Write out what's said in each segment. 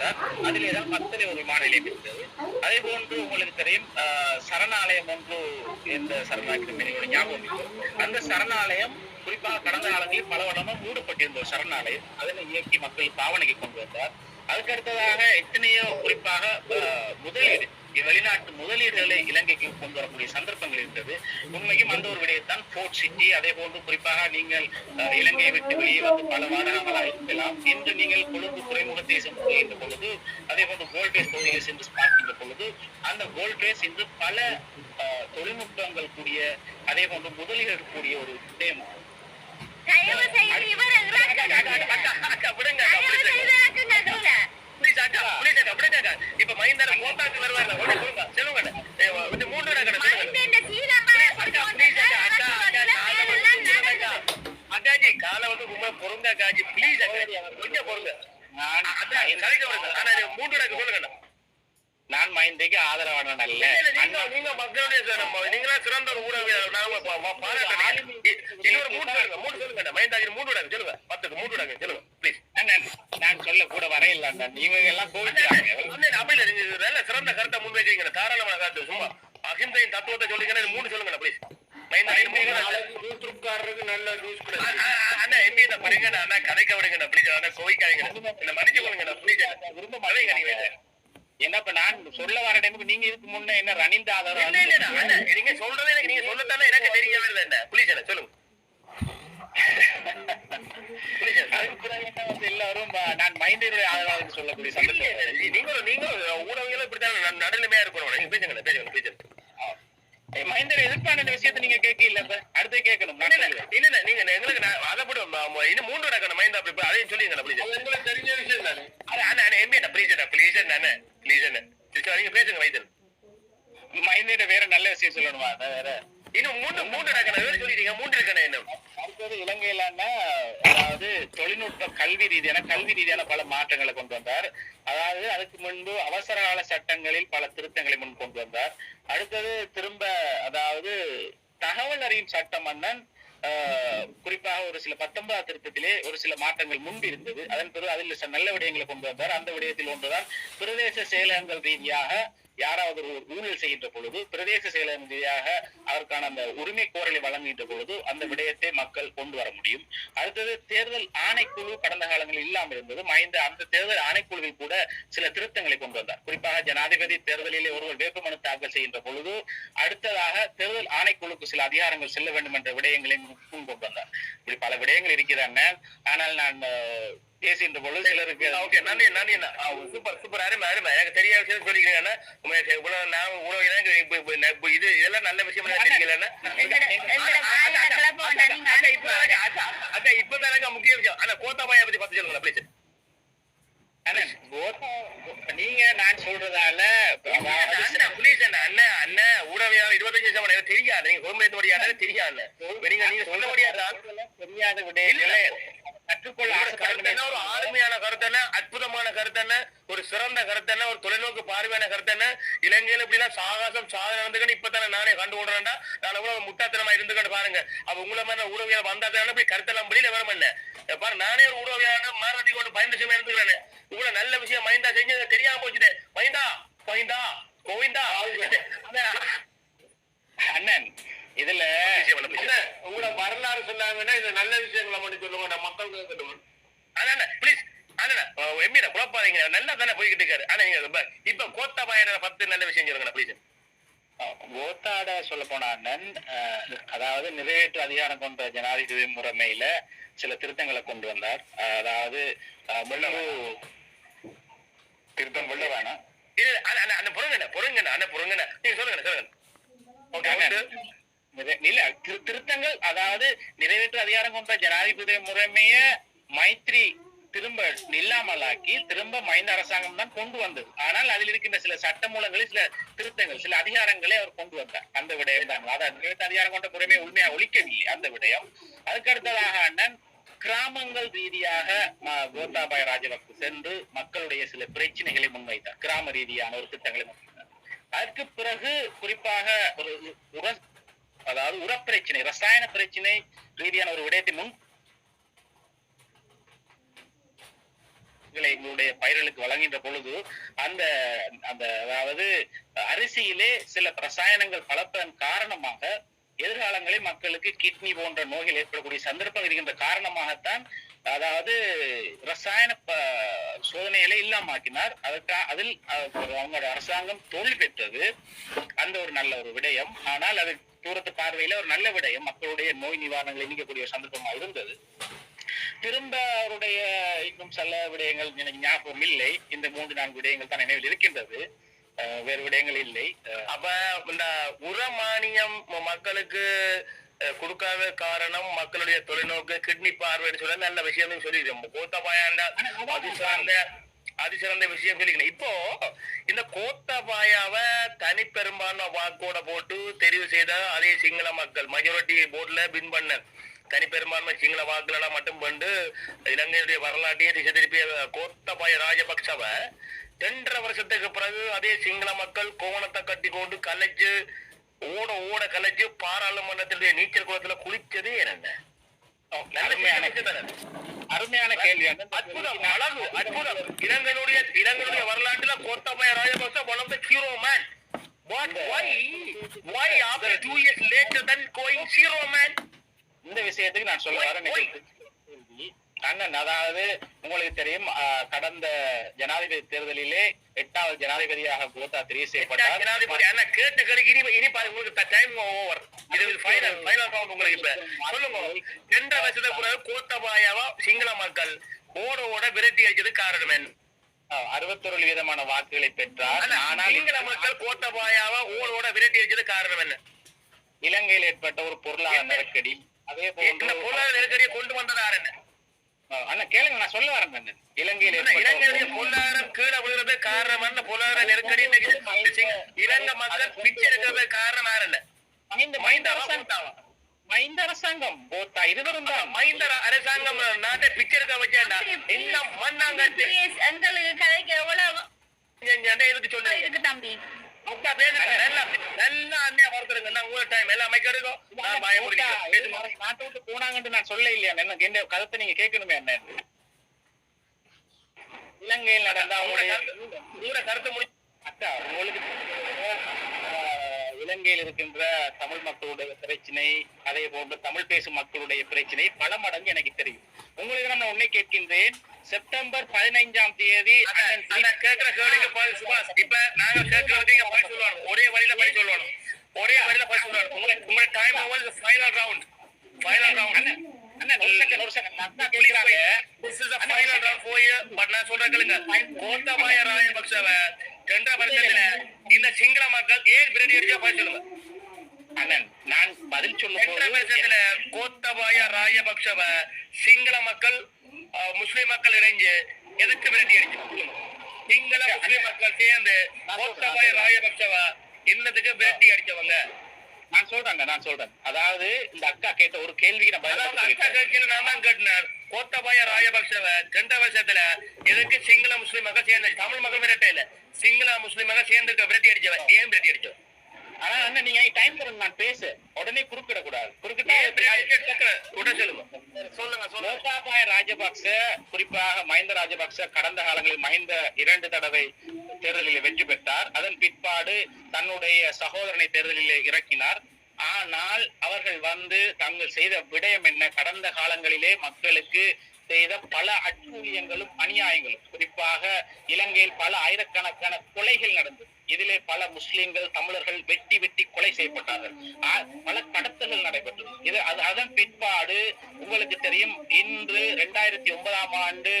வந்தார் அதிலே தான் பத்தனை ஒரு விமான நிலையம் இருந்தது அதே போன்று உங்களுக்கு தெரியும் ஆஹ், சரணாலயம் ஒன்று இந்த சரணாலயத்தின் ஞாபகம் அந்த சரணாலயம் குறிப்பாக கடந்த காலங்களில் பல வருடமா மூடப்பட்டிருந்த ஒரு சரணாலயம் அதனை இயக்கி மக்கள் பாவனைக்கு கொண்டு வந்தார் அதுக்கு அடுத்ததாக எத்தனையோ குறிப்பாக முதலீடு வெளிநாட்டு முதலீடுகளை இலங்கைக்கு கொண்டு வரக்கூடிய சந்தர்ப்பங்கள் இருந்தது. உண்மையும் அந்த ஒரு விடயத்தான் போர்ட் சிட்டி அதே போன்று குறிப்பாக நீங்கள் இலங்கையை விட்டு வெளியே வந்து பல வாரங்களாக இருக்கலாம் இன்று நீங்கள் கொழும்பு துறைமுக தேசம் போகின்ற பொழுது அதே போன்று கோல்டேஸ் பகுதியில் சென்று பார்க்கின்ற பொழுது அந்த கோல்டேஸ் இன்று பல தொழில்நுட்பங்கள் கூடிய அதே போன்று முதலீடுகள் கூடிய ஒரு விடயம் தயவு செய்து இவரை இறக்குங்க. அக்கா, விடுங்க, விடுங்க, அக்கா. இப்ப மஹிந்தர கோட்டாக்கு வருவாங்க உடனே சொல்லுங்க சொல்லுங்க. விடுங்க, நடக்குது. அக்கா. அக்காஜி காலை வந்து ரொம்ப பொறுங்க அக்காஜி. ப்ளீஸ் அக்காஜி கொஞ்சம் இது மூன்று சொல்லுங்க நான் மைந்தைக்கு ஆதரவான அல்ல. நீங்க நீங்க மக்களுடைய நீங்களா சிறந்த ஒரு இன்னொரு மூன்று சொல்லுங்க மூணு சொல்லுங்க மைந்தாஜி மூன்று விடாங்க சொல்லுங்க. பத்துக்கு மூன்று விடாங்க சொல்லுங்க ப்ளீஸ் நான் சொல்ல கூட வரையில நீங்க எல்லாம் கோவிச்சாங்க அப்படி இல்ல நீங்க நல்ல சிறந்த கருத்தை முன் வைக்கிறீங்க தாராளமான கருத்து சும்மா அகிம்சையின் தத்துவத்தை சொல்றீங்கன்னா இது மூணு சொல்லுங்க ப்ளீஸ் நல்ல நியூஸ் அண்ணா எம்பி இந்த படிங்க அண்ணா கதைக்க விடுங்க ப்ளீஸ் அண்ணா கோவிக்காதீங்க என்ன மன்னிச்சு கொள்ளுங்க என்ன இப்ப நான் சொல்ல வர டைமுக்கு நீங்க இதுக்கு முன்ன என்ன ரணிந்த ஆதரவு நீங்க சொல்றதே எனக்கு நீங்க சொல்லத்தானே எனக்கு தெரிய வருது என்ன? புலிஸ் என்ன சொல்லுங்க. என்ன எல்லாரும் நான் மைண்டருடைய ஆதரவாளர் சொல்லக்கூடிய சந்தர்ப்பம் நீங்க நீங்க ஊடகங்களும் இப்படித்தான் நடுநிலைமையா இருக்கணும். பேசுங்க பேசுங்க பேசுங்க மஹிந்தர் எதிர்ப்பான விஷயத்தை நீங்க கேட்கல இப்ப. அடுத்து கேட்கணும். இல்ல இல்ல நீங்க எங்களுக்கு நான் அதை போட்டு இன்னும் மூன்று நடக்கணும் மஹிந்தா அதையும் சொல்லிங்க ப்ளீஸ் எங்களுக்கு தெரிஞ்ச விஷயம் தானே? அண்ணா எம்பி ப்ளீஸ் ப்ளீஸ் அண்ணா ப்ளீஸ் நீங்க பேசுங்க வைத்தல் மைந்திர வேற நல்ல விஷயம் சொல்லணுமா? அதான் வேற. இன்னும் மூன்று மூன்று நடக்கணும் வேற சொல்லிட்டீங்க. மூன்று இருக்கணும் இன்னும். அடுத்தது இலங்கையில அதாவது தொழில்நுட்ப கல்வி ரீதியான கல்வி ரீதியான பல மாற்றங்களை கொண்டு வந்தார். அதாவது அதுக்கு முன்பு அவசர கால சட்டங்களில் பல திருத்தங்களை முன் கொண்டு வந்தார். அடுத்தது திரும்ப அதாவது தகவல் அறியும் சட்டம் அண்ணன் குறிப்பாக ஒரு சில பத்தொன்பதாம் திருத்தத்திலே ஒரு சில மாற்றங்கள் முன்பு இருந்தது. அதன் பிறகு அதில் சில நல்ல விடயங்களை கொண்டு வந்தார். அந்த விடயத்தில் ஒன்றுதான் பிரதேச செயலகங்கள் ரீதியாக யாராவது ஒரு ஊழல் செய்கின்ற பொழுது பிரதேச செயலகம் ரீதியாக அதற்கான அந்த உரிமை கோரலை வழங்குகின்ற பொழுது அந்த விடயத்தை மக்கள் கொண்டு வர முடியும். அடுத்தது தேர்தல் ஆணைக்குழு கடந்த காலங்களில் இல்லாமல் இருந்தது. மைந்த அந்த தேர்தல் ஆணைக்குழுவில் கூட சில திருத்தங்களை கொண்டு வந்தார். குறிப்பாக ஜனாதிபதி தேர்தலிலே ஒருவர் வேட்புமனு தாக்கல் செய்கின்ற பொழுது அடுத்ததாக தேர்தல் ஆணைக்குழுக்கு சில அதிகாரங்கள் செல்ல வேண்டும் என்ற விடயங்களை கொண்டு வந்தார். இப்படி பல விடயங்கள் இருக்கிறாங்க. ஆனால் நான் பேசுகின்ற பொழுது சிலருக்கு ஓகே நன்றி நன்றி சூப்பர் சூப்பர் அருமை அருமை. எனக்கு தெரியாத விஷயம் இவ்வளவு நான் உணவு நான் இது இதெல்லாம் நல்ல விஷயம் அனுப்பி அக்கா இப்பதான் எனக்கு முக்கிய விஷயம். ஆனா கோத்தாபாய பத்தி பத்தி சொல்லுங்க ப்ளீஸ் நீங்க நான் சொல்றதால தெரியாது. நீங்க குடும்பத்து முடியாத தெரியாது. நீங்க நீங்க சொல்ல முடியாத? தெரியாத விடயங்களே கற்றுக்கொள்ள ஆளுமையான கருத்தன அற்புதமான கருத்தன ஒரு சிறந்த கருத்தன ஒரு தொலைநோக்கு பார்வையான கருத்தன இலங்கையில இப்படிலாம் சாகசம் சாதனை வந்துக்கணும் இப்பதானே நானே கண்டு விடுறேன்டா நான் எவ்வளவு முட்டாத்தனமா இருந்துக்கிட்டு பாருங்க. அப்ப உங்களை மாதிரி ஊடகவியல் வந்தா தானே போய் கருத்தெல்லாம் வெளியில வர மாட்டேன்? பாரு நானே ஒரு ஊடகவியலாளர் மாறதி கொண்டு பயந்து விஷயமா இருந்துக்கிறேன். இவ்வளவு நல்ல விஷயம் மைந்தா செஞ்சது தெரியாம போச்சுட்டேன் மைந்தா மைந்தா கோவிந்தா. அண்ணன் இதுல உங்களோட வரலாறு சொன்னாங்கன்னா இந்த நல்ல விஷயங்களை மட்டும் சொல்லுங்க மக்கள் கேட்கட்டும் அண்ணா ப்ளீஸ் எம்பிட குழப்பாதீங்க. நல்லா தானே போய்கிட்டு இருக்காரு. ஆனா நீங்க இப்ப- இப்ப கோத்தாபாயன பத்து நல்ல விஷயம் சொல்லுங்க ப்ளீஸ் கோத்தாட சொல்ல போனா அதாவது நிறைவேற்று அதிகாரம் கொண்ட ஜனாதிபதி முறைமையில சில திருத்தங்களை கொண்டு வந்தார். அதாவது திருத்தம் கொள்ள வேணாம். அண்ணா, பொறுங்கண்ணா, பொறுங்கண்ணா, அண்ணா, பொறுங்கண்ணா. நீங்க சொல்லுங்க சொல்லுங்க ஓகே இல்ல திரு- திருத்தங்கள் அதாவது நிறைவேற்று அதிகாரம் கொண்ட ஜனாதிபதி முறைமைய மைத்ரி திரும்ப நில்லாமலாக்கி திரும்ப மைந்த அரசாங்கம் தான் கொண்டு வந்தது. ஆனால் அதில் இருக்கின்ற சில சட்ட மூலங்களில் சில திருத்தங்கள் சில அதிகாரங்களை அவர் கொண்டு வந்தார். அந்த விடயம் தான். அதாவது அதிகாரம் கொண்ட முறைமை உண்மையா ஒழிக்கவில்லை அந்த விடயம். அதுக்கு அடுத்ததாக அண்ணன் கிராமங்கள் ரீதியாக கோத்தாபாய ராஜபக்து சென்று மக்களுடைய சில பிரச்சனைகளை முன்வைத்தார். கிராம ரீதியான ஒரு திட்டங்களை முன்வைத்தார். அதற்கு பிறகு குறிப்பாக ஒரு உர அதாவது உரப்பிரச்சனை ரசாயன பிரச்சனை ரீதியான ஒரு விடயத்தை முன் பொருட்களை எங்களுடைய பயிர்களுக்கு வழங்குகின்ற பொழுது அந்த அந்த அதாவது அரிசியிலே சில ரசாயனங்கள் கலப்பதன் காரணமாக எதிர்காலங்களில் மக்களுக்கு கிட்னி போன்ற நோய்கள் ஏற்படக்கூடிய சந்தர்ப்பம் இருக்கின்ற காரணமாகத்தான் அதாவது ரசாயன சோதனைகளை இல்லாமக்கினார். அதற்கு அதில் அவங்களோட அரசாங்கம் தோல்வி பெற்றது. அந்த ஒரு நல்ல ஒரு விடயம். ஆனால் அது தூரத்து பார்வையில ஒரு நல்ல விடயம். மக்களுடைய நோய் நிவாரணங்களை நீக்கக்கூடிய சந்தர்ப்பமாக சந்தர்ப்பமா இருந்தது. திரும்ப அவருடைய இன்னும் சில விடயங்கள் எனக்கு ஞாபகம் இல்லை. இந்த மூன்று நான்கு விடயங்கள் தான் நினைவில் இருக்கின்றது. வேறு விடயங்கள் இல்லை. அப்ப இந்த உரமானியம் மக்களுக்கு கொடுக்காத காரணம் மக்களுடைய தொலைநோக்கு கிட்னி பார்வைன்னு சொல்ல நல்ல விஷயம் சொல்லிடுறோம் கோத்தபாயாண்ட அதிசிறந்த அதிசிறந்த விஷயம் சொல்லிக்கணும் இப்போ இந்த கோத்தபாயாவ தனிப்பெரும்பான்மை வாக்கோட போட்டு தெரிவு செய்த அதே சிங்கள மக்கள் மெஜாரிட்டி போர்டுல வின் பண்ண தனிப்பெரும்பான்மை சிங்கள வாக்குகளெல்லாம் மட்டும் கொண்டு இலங்கையுடைய வரலாற்றையே திசை திருப்பிய கோத்தபாய ராஜபக்சவ ரெண்டரை வருஷத்துக்கு பிறகு அதே சிங்கள மக்கள் கோவணத்தை கட்டி கொண்டு கலைச்சு ஓட ஓட கலைச்சு பாராளுமன்றத்தினுடைய நீச்சல் குளத்துல குளிச்சதே என்னங்க அருமையான கேள்வி அற்புதம் அழகு அற்புதம் இலங்கையுடைய இலங்கையுடைய வரலாற்றுல Gotabaya Rajapaksa one of the hero man What? Why? Why after two years later than going zero man? இந்த விஷயத்துக்கு நான் சொல்ல? கேள்வி. அண்ணன் அதாவது உங்களுக்கு தெரியும் கடந்த ஜனாதிபதி தேர்தலிலே எட்டாவது ஜனாதிபதியாக கோத்தா தெரிவு செய்யப்பட்டார் ஜனாதிபதி. அண்ணா கேட்ட கேள்வி இனி இனி பாருங்க உங்களுக்கு டைம் ஓவர் இது ஃபைனல் ஃபைனல் ரவுண்ட் உங்களுக்கு இப்ப. சொல்லுங்க. ரெண்டு வருஷத்துக்கு பிறகு கோத்தபாயாவா சிங்கள மக்கள் ஓட ஓட விரட்டி அடிச்சது காரணம் என்ன? அறுபத்தொரு விதமான வாக்குகளை பெற்றார். ஆனால் சிங்கள மக்கள் கோத்தபாயாவா ஓட ஓட விரட்டி அடிச்சது காரணம் என்ன? இலங்கையில் ஏற்பட்ட ஒரு பொருளாதார? நெருக்கடி. அதே போன்று பொருளாதார நெருக்கடியை கொண்டு வந்தது யார் என்ன? அண்ணா கேளுங்க நான் சொல்ல வரேன். இலங்கையில் இலங்கையுடைய பொருளாதாரம் கீழே விழுறது காரணம் என்ன? பொருளாதார நெருக்கடி இலங்கை மக்கள் பிச்சை எடுக்கிறது காரணம் யார் மஹிந்த மைந்தாவா அரசாங்கம்? மஹிந்த அரசாங்கம். கோத்தா இருவரும் தான். மைந்த அரசாங்கம் நாட்டை பிச்சை எடுக்க வச்சேன்டா இந்த மண்ணாங்கட்டு? எங்களுக்கு கதைக்கு எவ்வளவு எதுக்கு சொல்லுங்க? இருக்கு தம்பி. அக்கா பேசுங்க. நல்லா நல்லா அண்ணையா வளர்த்துருங்க நான் உங்க டைம் எல்லாம் அமைக்க எடுக்கும் நான் பயம் முடிக்கிறேன். நாட்டை விட்டு போனாங்கன்னு நான் சொல்ல இல்லையா? எனக்கு என்ன கருத்தை நீங்க கேட்கணுமே என்ன? இலங்கையில் நடந்த உங்களோட உங்களோட கருத்து முடி அக்கா உங்களுக்கு இலங்கையில் இருக்கின்ற தமிழ் மக்களுடைய பிரச்சனை அதே போன்று தமிழ் பேசும் மக்களுடைய பிரச்சனை பல மடங்கு எனக்கு தெரியும். உங்களுக்கு நான் உன்னை கேட்கின்றேன். செப்டம்பர் பதினைஞ்சாம் தேதி கேட்கிற கேள்விக்கு பதில் சுபாஷ். இப்ப நாங்க கேட்கறதுக்கு இங்க பதில் சொல்லணும். ஒரே வழியில பதில் சொல்லணும். ஒரே வழியில பதில் சொல்லணும். உங்க உங்க time over final round final round. Gotabaya ராஜபக்சவ ரெண்டரை வருஷத்துல இந்த சிங்கள மக்கள் ஏன் விரட்டி அடிச்சா பதில் சொல்லுங்க. நான் பதில் சொல்லும் கோத்தபாய ராஜபக்சவ சிங்கள மக்கள் முஸ்லிம் மக்கள் இணைஞ்சு எதுக்கு விரட்டி அடிச்சு சிங்கள முஸ்லிம் மக்கள் சேர்ந்து கோத்தபாய ராஜபக்சவ இன்னத்துக்கு விரட்டி அடிச்சவங்க. நான் சொல்றேன் நான் சொல்றேன். அதாவது இந்த அக்கா கேட்ட ஒரு கேள்விக்கு நான். அக்கா கேட்கல நான் தான் கேட்டினார் கோத்தபாய ராஜபக்சவ ரெண்டரை வருஷத்துல எதுக்கு சிங்கள முஸ்லிம் மக்கள் சேர்ந்து தமிழ் மக்கள் விரட்ட இல்ல சிங்கள முஸ்லிம் மக்கள் சேர்ந்து விரட்டி அடிச்சவன். ஏன் விரட்டி அடிச்சவன்? ஆனா நீங்க டைம் தரணும் நான் பேச. உடனே குறுக்கிட கூடாது குறுக்கிட்டா சொல்லுங்க சொல்லுங்க. கோட்டாபாய ராஜபக்ச குறிப்பாக மஹிந்த ராஜபக்ச கடந்த காலங்களில் மஹிந்த இரண்டு தடவை தேர்தலில் வெற்றி பெற்றார். அதன் பிற்பாடு தன்னுடைய சகோதரனை தேர்தலில் இறக்கினார். ஆனால் அவர்கள் வந்து தாங்கள் செய்த விடயம் என்ன? கடந்த காலங்களிலே மக்களுக்கு செய்த பல அட்டூழியங்களும் அநியாயங்களும். குறிப்பாக இலங்கையில் பல ஆயிரக்கணக்கான கொலைகள் நடந்தது. இதிலே பல முஸ்லிம்கள் தமிழர்கள் வெட்டி வெட்டி கொலை செய்யப்பட்டார்கள். பல கடத்தல்கள் நடைபெற்றது. இது அது அதன் பிற்பாடு உங்களுக்கு தெரியும் இன்று இரண்டாயிரத்தி ஒன்பதாம் ஆண்டு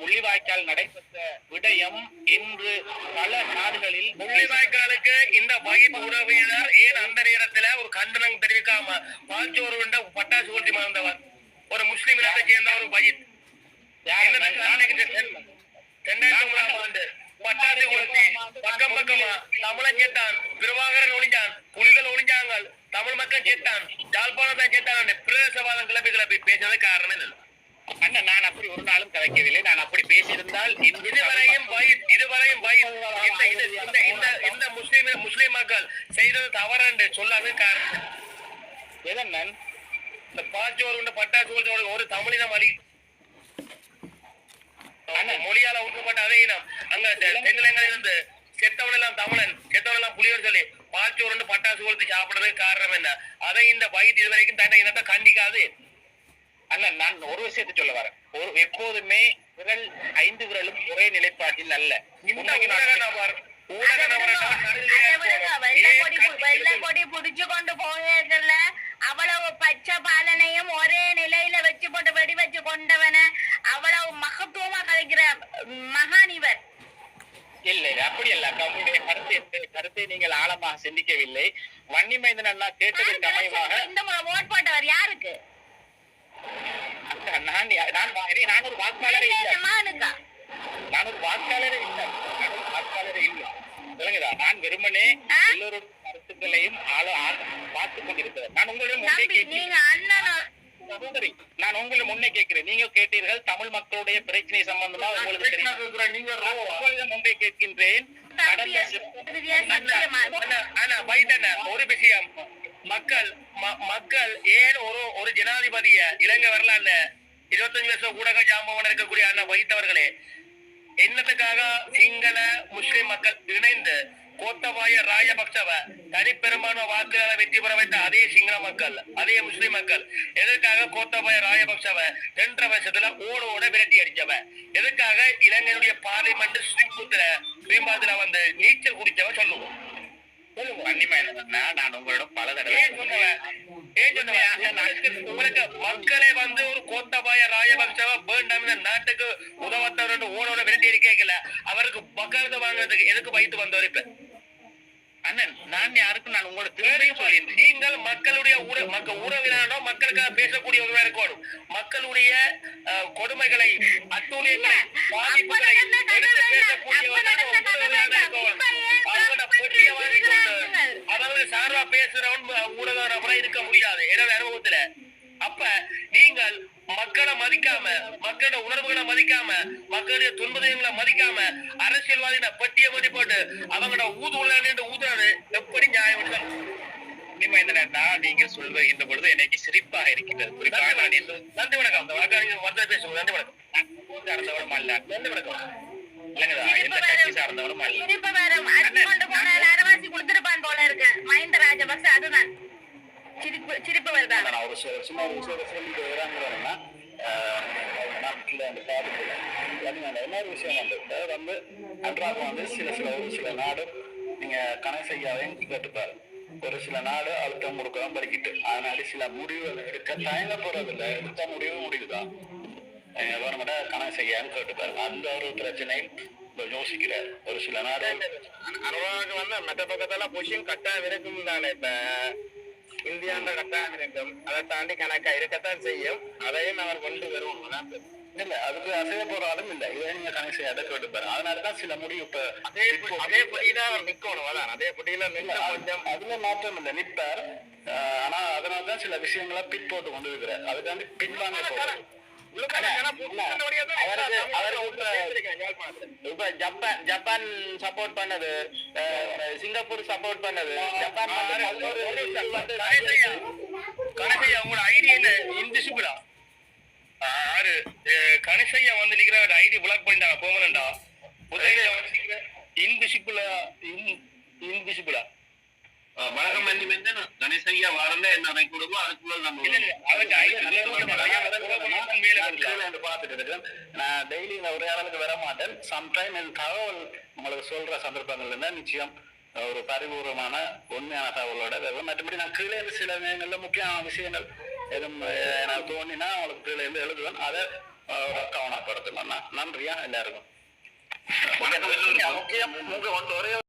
முள்ளிவாய்க்கால் நடைபெற்ற விடயம் இன்று பல நாடுகளில் முள்ளிவாய்க்காலுக்கு இந்த வகிப்பு உறவினர் ஏன் அந்த நேரத்துல ஒரு கண்டனம் தெரிவிக்காம பாஞ்சோரு பட்டாசு கொளுத்தி மறந்தவர்? ஒரு முஸ்லிம் இனத்தை சேர்ந்த ஒரு பயிர் பட்டாசு கொளுத்தி பக்கம் பக்கமா தமிழன் சேர்த்தான் பிரபாகரன் ஒளிஞ்சான் புலிகள் ஒளிஞ்சாங்க தமிழ் மக்கள் சேர்த்தான் ஜாழ்ப்பாணம் தான் சேர்த்தான் பிரதேசவாதம் கிளப்பி கிளப்பி பேசுறது காரணம் இல்லை அண்ணன் நான் அப்படி ஒரு நாளும் கதைக்கவில்லை. நான் அப்படி பேசியிருந்தால் இதுவரையும் இதுவரையும் இந்த இந்த இந்த முஸ்லிம் முஸ்லிம் மக்கள் செய்தது தவறு என்று சொல்லாத காரணம் எதண்ணன் இந்த பாச்சோர் உண்ட பட்டாசு ஒரு தமிழினம் அழி மொழியால ஊற்றப்பட்ட அதே இனம். அங்க தென்னிலங்கையில இருந்து செத்தவன் எல்லாம் தமிழன் செத்தவன் எல்லாம் புலியோர் சொல்லி பாச்சோறு பட்டாசு கொளுத்து சாப்பிடுறதுக்கு காரணம் என்ன? அதை இந்த வயிற்று இது வரைக்கும் தன்னை இனத்தை கண்டிக்காது. அண்ணன் நான் ஒரு விஷயத்தை சொல்ல வரேன். ஒரு எப்போதுமே விரல் ஐந்து விரலும் ஒரே நிலைப்பாட்டில் அல்ல. புடிச்சு கொண்டு போகிறதுல அவ்வளவு பச்சை பாலனையும் ஒரே நிலையில வச்சு போட்டு வெடி வச்சு கொண்டவன. அவ்வளவு மகத்துவமா கலைக்கிற மகான் இவர் இல்லை அப்படி அல்ல உங்களுடைய கருத்தை கருத்தை நீங்கள் ஆழமாக சிந்திக்கவில்லை. வன்னிமைந்தன் அண்ணா கேட்டதற்கு அமைவாக இந்த முறை ஓட் போட்டவர் யாருக்கு நான் நான் வா- இனி நான் ஒரு வாக்காளரே இல்லை. இந்த மகனுக்கா நான் ஒரு வாக்காளரே இல்லை. நான் ஒரு வாக்காளரே இல்லை. விளங்குதா? நான் வெறுமனே? எல்லோருடைய கருத்துக்களையும் ஆள பார்த்துக் கொண்டிருக்கிறேன். நான் உங்களிடம் நீங்க அண்ணன் சகோதரி நான் உங்களை முன்னே கேட்கிறேன். நீங்க கேட்டீர்கள் தமிழ் மக்களுடைய பிரச்சனை சம்பந்தமா உங்களுக்கு தெரியும். முன்னே கேட்கின்றேன். ஒரு விஷயம். மக்கள் ம- மக்கள் ஏன் ஒரு ஒரு ஜனாதிபதிய இலங்கை வரலாறுல இருபத்தஞ்சு வருஷம் ஊடக ஜாம்பவன் இருக்கக்கூடிய அண்ணா வைத்தவர்களே என்னத்துக்காக சிங்கள முஸ்லிம் மக்கள் இணைந்து கோத்தபாய ராஜபக்சவ தனிப்பெரும்பான்மை வாக்குகளை வெற்றி பெற வைத்த அதே சிங்கள மக்கள் அதே முஸ்லிம் மக்கள். எதற்காக கோத்தபாய ராஜபக்சவ ரெண்டரை வருஷத்துல ஓட ஓட விரட்டி அடிச்சவ எதுக்காக இலங்கையுடைய பார்லிமெண்ட் ஸ்ரீபுத்திர ஸ்ரீபாத்துல வந்து நீச்சல் குடிச்சவ சொல்லுவோம். உங்களுக்கு மக்களே வந்து ஒரு கோத்தபாய ராஜபக்சவ வேண்டாம் உதவத்தவரோட ஓனோட உதவத்தவர் ஓடோட விரட்டி அவருக்கு வக்காலத்து வாங்குறதுக்கு எதுக்கு வைத்து வந்தவர் இப்ப? அண்ணன் நான் யாருக்கும் நான் உங்களோட திரும்பியும் சொல்லியிருந்தேன். நீங்கள் மக்களுடைய ஊர மக்கள் ஊடகங்களோ மக்களுக்காக பேசக்கூடியவர்களா இருக்கணும். மக்களுடைய அஹ், கொடுமைகளை அத்துணியங்களை பாதிப்புகளை எடுத்து பேசக்கூடியவர்களாக இருக்கணும். அவங்களோட அதாவது சார்பா பேசுறவன் ஊடகம் இருக்க முடியாது. என்னோட அனுபவத்துல. அப்ப நீங்கள் மக்களை மதிக்காம மக்களோட உணர்வுகளை மதிக்காம மக்களுடைய துன்பதங்களை மதிக்காம அரசியல்வாதிகளை பட்டியை பட்டி போட்டு அவங்களோட ஊது உள்ள ஊதுறது எப்படி நியாயம்? வன்னிமைந்தன் அண்ணா நீங்கள் சொல்லுகின்ற பொழுது எனக்கு சிரிப்பாக இருக்கின்றது. குறிப்பாக நான் நன்றி வணக்கம். அந்த வழக்கறிஞர் வந்து பேசுவோம் நன்றி வணக்கம். சார்ந்தவரும் அல்ல. நன்றி வணக்கம். இல்லைங்கதா எந்த கட்சி சார்ந்தவரும் அல்ல. போல இருக்கு. மஹிந்த ராஜபக்ச அதுதான். சிரிப்பு சிரிப்பு வருதா நான் ஒரு சும்மா ஒரு சில சொல்லிட்டு இறங்குறேன்னா நாட்டில் அந்த பாதிப்புல அதனால இன்னொரு விஷயம் வந்து அதாவது வந்து அன்றாக வந்து சில சில ஒரு சில நாடு நீங்க கணை செய்யாதையும் கேட்டுப்பாரு ஒரு சில நாடு அழுத்தம் கொடுக்கலாம் படிக்கிட்டு அதனால சில முடிவுகள் எடுக்க தயங்க போறதில்ல எடுத்த முடிவு முடிவுதான் கவர்மெண்ட கணக்கு செய்யான்னு கேட்டுப்பாரு அந்த ஒரு பிரச்சனையும் இப்ப யோசிக்கிறார் ஒரு சில நாடு அனுபவம் வந்து மற்ற பக்கத்துல பொசிஷன் கட்டாயம் இருக்கும் தானே இப்ப இந்தியான்ற கட்டாயம் இருக்கும். அதை தாண்டி கணக்கா இருக்கத்தான் செய்யும். அதையும் அவர் கொண்டு அதான் பெரு- இல்ல அதுக்கு அசைய போற ஆளும் இல்ல. இதை நீங்க கணக்கு செய்ய அதை கேட்டுப்பாரு அதனாலதான் சில முடிவு இப்ப அதே அதே புடியில அவர் நிக்கணும். அதான். அதே புடியில அது- கொஞ்சம் அதுல மாற்றம் இல்ல. நிப்பார். ஆனா அதனாலதான் சில விஷயங்களை பின் போட்டு கொண்டு இருக்கிறார். அதுக்காண்டி பின்வாங்க இப்ப- ஜப்பான் ஜப்பான் சப்போர்ட் பண்ணது சிங்கப்பூர் சப்போர்ட் பண்ணது. ஜப்பான் உங்களோட ஐடி என்ன? இன்விசிபிளா ஆறு. கணேசையா வந்து நிக்கிற ஐடி பிளாக் பண்ணிட்டாங்க நிக்கிற இன்விசிபிளா இன்விசிபிளா வணக்கம் பண்ணி வந்து கணேசையா வரல என்ன அதை கொடுக்கும் அதுக்குள்ள நம்ம நான் பார்த்துட்டு இருக்கேன் நான் டெய்லி இந்த உரையாடலுக்கு வர மாட்டேன். சம்டைம் தகவல் உங்களுக்கு சொல்ற சந்தர்ப்பங்கள் நிச்சயம் ஒரு பரிபூர்வமான உண்மையான தகவலோட வருவேன் மற்றபடி நான் கீழே இருந்து சில நேரங்களில் முக்கியமான விஷயங்கள் எதுவும் எனக்கு தோணினா உங்களுக்கு கீழே இருந்து எழுதுவேன். அதை கவனப்படுத்தணும் நன்றியா எல்லாருக்கும். முக்கியம் உங்க ஒரே